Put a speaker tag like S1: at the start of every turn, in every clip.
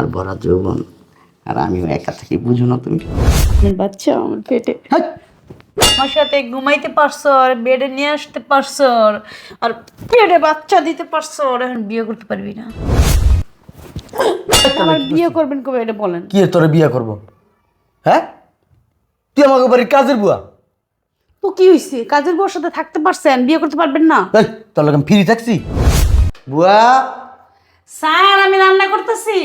S1: তোমার ভরা যৌবন। আর আমিও একা থাকি বুঝো না তুমি।
S2: আপনার বাচ্চা আমার পেটে। আমার সাথে ঘুমাইতে পারছ আর বেডে নিয়ে আসতে পারছ আর পেটে বাচ্চা দিতে পারছ আর এখন বিয়ে করতে পারবি না। আমার বিয়ে করবেন কবে এটা বলেন।
S3: কি তোরে বিয়ে করব? হ্যাঁ? তুই আমাকে বাড়ির কাজের বুয়া?
S2: তো কি হয়েছে কাজের বউর সাথে থাকতে পারছেন? বিয়ে করতে পারবেন না?
S3: এই তোর লোক ফ্রি থাকছি? বুয়া?
S2: স্যার আমি রান্না করতেছি।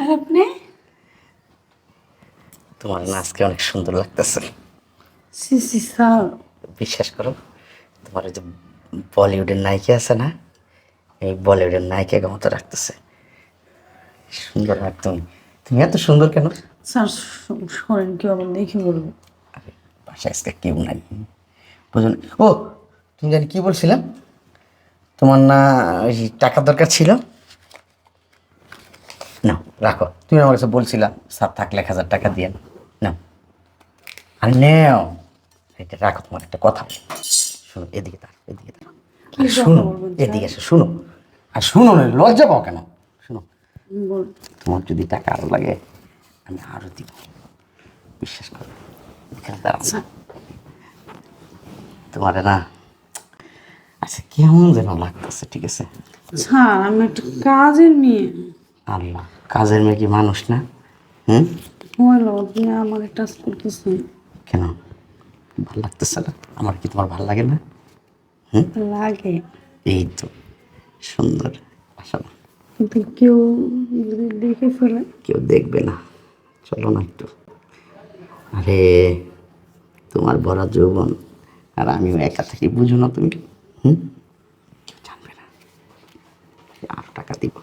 S2: স্যার আপনি
S1: তোমার না আজকে অনেক সুন্দর লাগতেছে।
S2: C C sir.
S1: বিশ্বাস করো তোমার ওই যে বলিউডের নায়িকা আছে না এই বলিউডের নায়িকাকে মতো রাখতেছে। সুন্দর একদম। তুমি এত সুন্দর কেন?
S2: স্যার শোনেন কি আবার দেখে বলব
S1: আরে বাসায় আজকে কেউ নাই। বুঝুন ও তুমি জানি কি বলছিলাম? তোমার না ওই টাকা দরকার ছিল? রাখো তুমি আমার কাছে বলছিলা স্যার থাকলে এক হাজার টাকা দিয়ে না আর নেও। এটা রাখো তোমার একটা কথা। শোনো এদিকে তার এদিকে তার শুনো এদিকে এসো শুনো। আর শুনো না লজ্জা পাও কেন? শুনো। তোমার যদি টাকা আরও লাগে আমি আরও দিব। বিশ্বাস করো। এখানে দাঁড়াও। না তোমার না আচ্ছা কেমন যেন লাগতেছে ঠিক আছে?
S2: স্যার আমি একটা কাজের মেয়ে।
S1: আল্লাহ। কাজের মেয়ে কি মানুষ না? হুম?
S2: আমার টাচ করতেছেন
S1: কেন? ভালো লাগতেছে না? আমার কি তোমার ভালো লাগে না?
S2: লাগে।
S1: এই তো সুন্দর। আসো।
S2: কিন্তু কেউ যদি দেখে ফেলে।
S1: কেউ দেখবে না। চলো না একটু। আরে তোমার বড় যৌবন। আর আমিও একা থাকি বুঝো না তুমি। হুম? কেউ জানবে না। আর টাকা দিব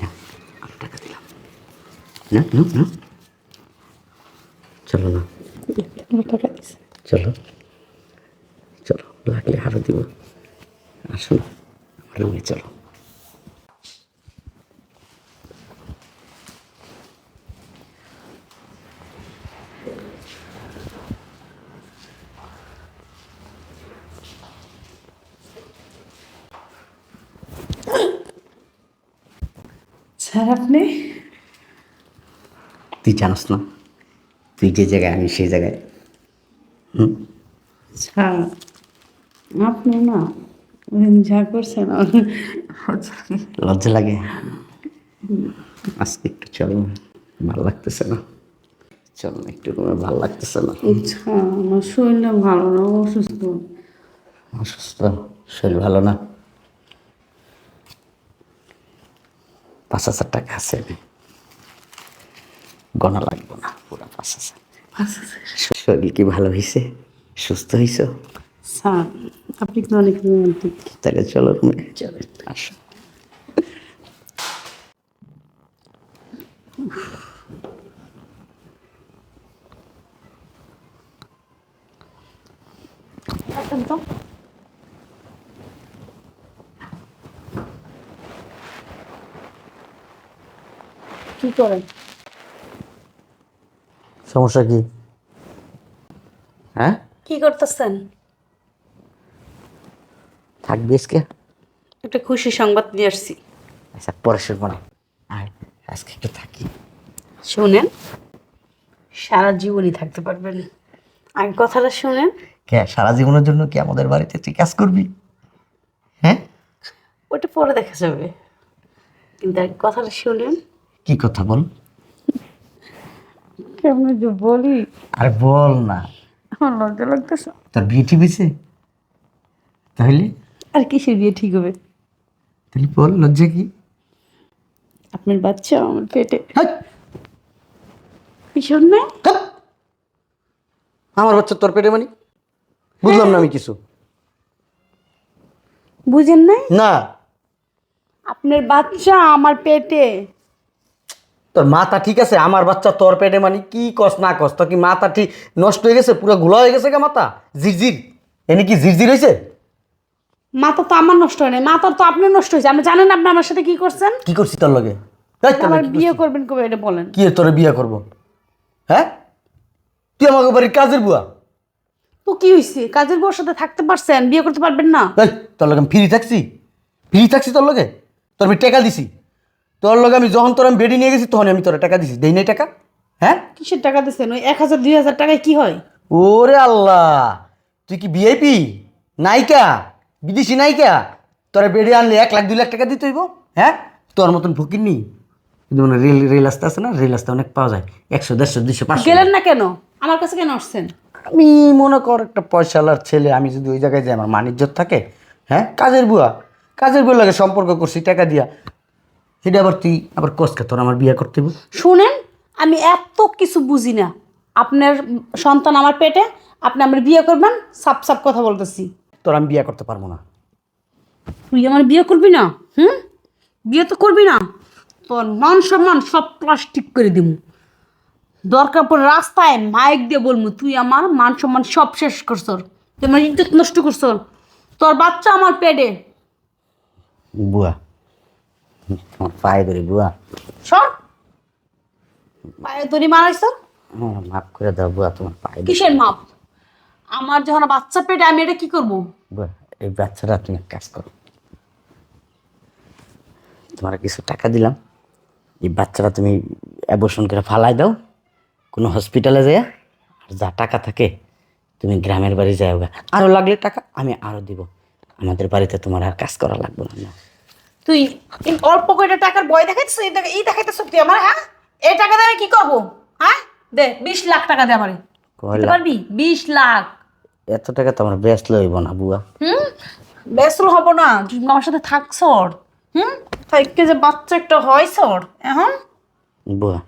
S1: নাও, আর টাকা দিলাম না না না চলো না
S2: টাকা দিছে
S1: চলো চলো লাগলে আরও দিব আসো না আমার রুমে চলো
S2: স্যার আপনি
S1: তুই জানাস না। তুই যে জায়গায় আমি সেই জায়গায়।
S2: স্যার আপনি না যা করছেন
S1: লজ্জা লাগে। আজকে একটু চলো ভালো লাগতেছে না। চলো না একটু রুমে ভালো লাগতেছে না।
S2: আচ্ছা আমার শরীরটা ভালো না অসুস্থ।
S1: অসুস্থ? শরীর ভালো না? পাঁচ হাজার টাকা আছে। গণা লাগবো না পুরো পাঁচ হাজার
S2: আচ্ছা
S1: শরীর কি ভালো হয়েছে সুস্থ হয়েছ
S2: স্যার আপনি তো অনেক রোমান্টিক।
S1: তাহলে চলো রুমে। চলো। আসো।
S2: কি করেন?
S3: সমস্যা কি?
S1: হ্যাঁ?
S2: কি করতেছেন?
S1: থাকবি আজকে?
S2: একটা খুশি সংবাদ নিয়ে আসছি।
S1: আচ্ছা পরে শুনব না। আর আজকে একটু থাকি।
S2: শুনেন সারা জীবনই থাকতে পারবেন। আগে কথাটা শুনেন।
S1: কে সারা জীবনের জন্য কি আমাদের বাড়িতে তুই কাজ করবি? হ্যাঁ?
S2: ওটা পরে দেখা যাবে। কিন্তু আগে কথাটা শুনেন।
S1: কি কথা বল?
S2: কেমন যে বলি
S1: আরে বল না।
S2: আমার লজ্জা লাগতেছে।
S1: তোর বিয়ে ঠিক হয়েছে? তাহলে?
S2: আর কিসের বিয়ে ঠিক হবে?
S1: তাহলে বল লজ্জা কি?
S2: আপনার বাচ্চা আমার পেটে! ভীষণ না
S3: আমার বাচ্চা তোর পেটে মানি? বুঝলাম না আমি কিছু।
S2: বুঝেন নাই?
S3: না।
S2: আপনার বাচ্চা আমার পেটে।
S3: তোর মাথা ঠিক আছে? আমার বাচ্চা তোর পেটে মানে কি কস না কস? তোর কি মাথা ঠিক নষ্ট হয়ে গেছে? পুরো গুলা হয়ে গেছে কে মাথা? জিরজির এনে কি জিরজির হয়েছে
S2: মাথা তো আমার নষ্ট হয় নাই। মাথা তো আপনার নষ্ট হয়েছে আপনি জানেন আপনি আমার সাথে কি করছেন?
S1: কি করছি তোর লগে?
S2: আমার বিয়ে করবেন কবে এটা বলেন।
S1: কি তোরে বিয়ে করব? হ্যাঁ? তুই আমাকে বাড়ির কাজের বুয়া?
S2: তো কি হয়েছে কাজের বউর সাথে থাকতে পারছেন? বিয়ে করতে পারবেন না?
S1: তোর লগে ফ্রি থাকছি। ফ্রি থাকছি তোর লগে? তোর আমি টাকা দিছি। তোর লগে আমি যখন তোর আমি বেডি নিয়ে গেছি তখন আমি তোর টাকা দিছি। দেই নাই টাকা? হ্যাঁ?
S2: কিসের টাকা দিচ্ছেন ওই এক হাজার দুই হাজার টাকায় কি হয়?
S1: ওরে আল্লাহ! তুই কি ভিআইপি নায়িকা? বিদেশি নায়িকা? তোরা বেডে আনলে এক লাখ দুই লাখ টাকা দিতে হইব? হ্যাঁ? তোর মতন ফকির নি মানে রেল রেল রাস্তা আছে না? রেল রাস্তা অনেক পাওয়া যায়। একশো দেড়শো দুইশো পাঁচশো।
S2: গেলেন না কেন? আমার কাছে কেন আসছেন?
S1: আমি মনে কর একটা পয়সালার ছেলে আমি যদি ওই জায়গায় যাই আমার মানিজ্যত থাকে হ্যাঁ? কাজের বুয়া। কাজের বুয়া লাগে সম্পর্ক করছি টাকা দিয়া। সেটা আবার তুই আবার কসকে তোর আমার বিয়ে করতে হইব
S2: শুনেন আমি এত কিছু বুঝি না। আপনার সন্তান আমার পেটে আপনি আমার বিয়ে করবেন সাপ সাপ কথা বলতেছি।
S1: তোর আমি বিয়ে করতে পারব না।
S2: তুই আমার বিয়ে করবি না? হুম? বিয়ে তো করবি না। তোর মান সম্মান সব প্লাস্টিক করে দিব দরকার পড়ে রাস্তায় মাইক দিয়ে বলব তুই আমার মান সম্মান সব শেষ করছ তুই আমার ইজ্জত নষ্ট করছ তোর বাচ্চা আমার পেটে।
S1: বুয়া। তোমার পায়ে ধরে বুয়া।
S2: সর। পায়ে ধরি মারাইছ?
S1: মাফ করে দাও বুয়া তোমার পায়ে
S2: কিসের মাপ? আমার যখন বাচ্চা পেটে আমি এটা কি করব?
S1: এই বাচ্চাটা তুমি এক কাজ করো। তোমার কিছু টাকা দিলাম। এই বাচ্চাটা তুমি অ্যাবর্শন করে ফালাই দাও। কোনো হসপিটালে যায় আর যা টাকা থাকে তুমি গ্রামের বাড়ি যাও গা। আরও লাগলে টাকা আমি আরও দিব। আমাদের বাড়িতে তোমার আর কাজ করা লাগবে না।
S2: তুই অল্প কয়টা টাকার বয় দেখাইছিস এই দেখা- এই দেখাইতেছ তুই আমার হ্যাঁ? এই টাকা দিয়ে আমি কি করব? হ্যাঁ? দে বিশ লাখ টাকা দে আমারে। দিতে পারবি? বিশ লাখ।
S1: এত টাকা তো আমার ব্যস্ত লইব না বুয়া।
S2: হুম? ব্যস্ত হব না তুই আমার সাথে থাকছ হুম? থাকতে যে বাচ্চা একটা হয় সর এখন?
S1: বুয়া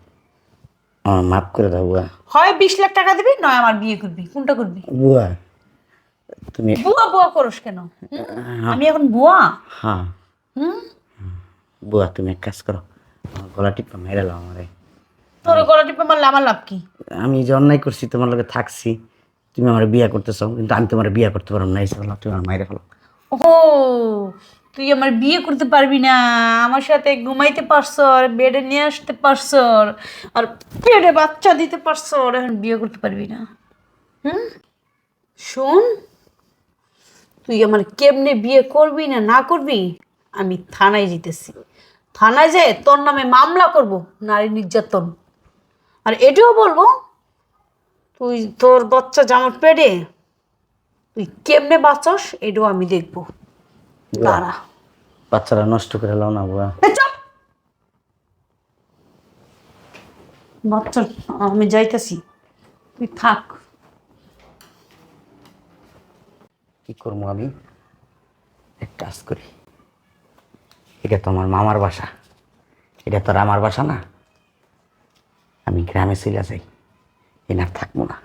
S1: আমার মাফ করে দাও বুয়া।
S2: হয় বিশ লাখ টাকা দিবি নয় আমার বিয়ে করবি। কোনটা করবি?
S1: বুয়া তুমি
S2: বুয়া বুয়া করস কেন? আমি এখন বুয়া?
S1: হ্যাঁ। বুয়া তুমি এক কাজ করো। আমার গলা টিপা মেরে লাও আমারে।
S2: তোর গলা টিপে মারলে আমার লাভ কি?
S1: আমি যে অন্যায় করছি তোমার লগে থাকছি তুমি আমার বিয়ে করতে চাও কিন্তু আমি তোমার বিয়ে করতে পারব না বললাম তুমি আমার মাইরে ফেলো।
S2: ও তুই আমার বিয়ে করতে পারবি না আমার সাথে ঘুমাইতে পারছ বেডে নিয়ে আসতে পারছ আর পেটে বাচ্চা দিতে পারছ এখন বিয়ে করতে পারবি না। হুম? শোন তুই আমার কেমনে বিয়ে করবি না না করবি? আমি থানায় যেতেছি থানায় যেয়ে তোর নামে মামলা করব নারী নির্যাতন। আর এটাও বলব তুই তোর বাচ্চা জামার পেটে তুই কেমনে বাঁচস এটাও আমি দেখব। দাঁড়া।
S1: বাচ্চারা নষ্ট করে লাও না বুয়া।
S2: বাচ্চা আমি যাইতেছি। তুই থাক।
S1: কি করব আমি? এক কাজ করি। এটা তো আমার মামার বাসা। এটা তো আমার বাসা না। আমি গ্রামে চলে যাই। এনার থাকব না।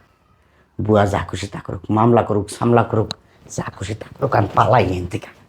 S1: বুয়া যা খুশি তা করুক, মামলা করুক, সামলা করুক, যা খুশি তা করুক, আমি পালাই এন থেকে।